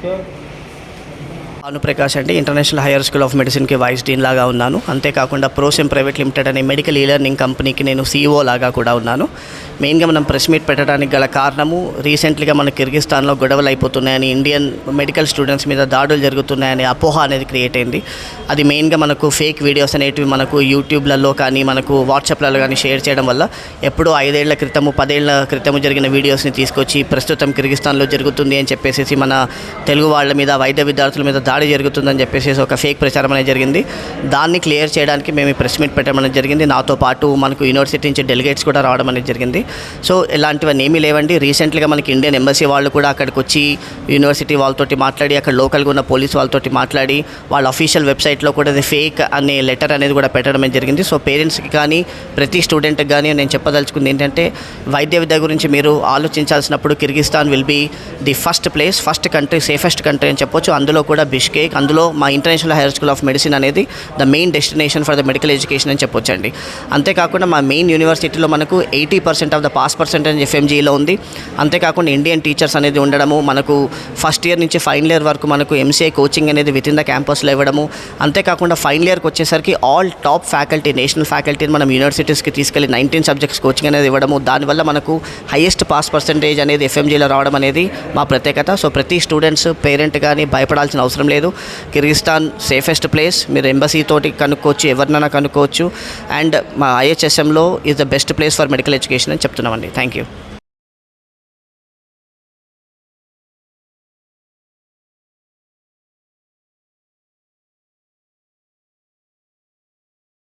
对 భానుప్రకాష్ అండి. International Higher School of మెడిసిన్కి vice dean లాగా ఉన్నాను. అంతేకాకుండా ప్రోసెమ్ ప్రైవేట్ లిమిటెడ్ అనే మెడికల్ ఈ లెర్నింగ్ కంపెనీకి నేను సీఈఓ లాగా కూడా ఉన్నాను. మెయిన్గా మనం ప్రెస్ మీట్ పెట్టడానికి గల కారణము రీసెంట్లీగా మన కిర్గిస్తాన్లో గొడవలు అయిపోతున్నాయని ఇండియన్ మెడికల్ స్టూడెంట్స్ మీద దాడులు జరుగుతున్నాయని అపోహ అనేది క్రియేట్ అయింది. అది మెయిన్గా మనకు ఫేక్ వీడియోస్ అనేటివి మనకు యూట్యూబ్లలో కానీ మనకు వాట్సాప్లలో కానీ షేర్ చేయడం వల్ల ఎప్పుడో ఐదేళ్ళ క్రితము పదేళ్ళ క్రితము జరిగిన వీడియోస్ని తీసుకొచ్చి ప్రస్తుతం కిర్గిస్తాన్లో జరుగుతుంది అని చెప్పేసి మన తెలుగు వాళ్ళ మీద వైద్య విద్యార్థుల మీద దాడి జరుగుతుందని చెప్పేసి ఒక ఫేక్ ప్రచారం అనేది జరిగింది. దాన్ని క్లియర్ చేయడానికి మేము ఈ ప్రెస్ మీట్ పెట్టడం అనేది జరిగింది. నాతో పాటు మనకు యూనివర్సిటీ నుంచి డెలిగేట్స్ కూడా రావడం అనేది జరిగింది. సో ఇలాంటివన్నీ ఏమీ లేవండి. రీసెంట్గా మనకి ఇండియన్ ఎంబసీ వాళ్ళు కూడా అక్కడికి వచ్చి యూనివర్సిటీ వాళ్ళతోటి మాట్లాడి అక్కడ లోకల్గా ఉన్న పోలీస్ వాళ్ళతోటి మాట్లాడి వాళ్ళ అఫీషియల్ వెబ్సైట్లో కూడా అది ఫేక్ అనే లెటర్ అనేది కూడా పెట్టడం అనేది జరిగింది. సో పేరెంట్స్కి కానీ ప్రతి స్టూడెంట్కి కానీ నేను చెప్పదలుచుకుంది ఏంటంటే వైద్య విద్య గురించి మీరు ఆలోచించాల్సినప్పుడు Kyrgyzstan will be the first place first country safest country అని చెప్పొచ్చు. అందులో కూడా బిష్కేక్ అందులో మా International Higher School of Medicine అనేది the main destination for the medical education అని చెప్పొచ్చండి. అంతేకాకుండా మా మెయిన్ యూనివర్సిటీలో మనకు eighty percent of the pass percentage ఎఫ్ఎంజీలో ఉంది. అంతేకాకుండా ఇండియన్ టీచర్స్ అనేది ఉండడము మనకు ఫస్ట్ ఇయర్ నుంచి ఫైనల్ ఇయర్ వరకు మనకు ఎంసీఐ కోచింగ్ అనేది విత్ ఇన్ ద క్యాంపస్లో ఇవ్వడము. అంతేకాకుండా ఫైనల్ ఇయర్కి వచ్చేసరికి ఆల్ టాప్ ఫ్యాకల్టీ నేషనల్ ఫ్యాకల్టీని మనం యూనివర్సిటీస్కి తీసుకెళ్ళి నైన్టీన్ సబ్జెక్ట్స్ కోచింగ్ అనేది ఇవ్వడము. దానివల్ల మనకు హైయెస్ట్ పాస్ పర్సెంటేజ్ అనేది ఎఫ్ఎంజీలో రావడం అనేది మా ప్రత్యేకత. సో ప్రతి స్టూడెంట్స్ పేరెంట్ కానీ భయపడాల్సిన అవసరం లేదు. కిర్గిస్తాన్ సేఫెస్ట్ ప్లేస్ మీరు ఎంబసీ తోటి కనుక్కోవచ్చు ఎవరినైనా కనుక్కోవచ్చు. అండ్ మా ఐహెచ్ఎస్ఎంలో is the best place for medical education అని చెప్తున్నామండి. Thank you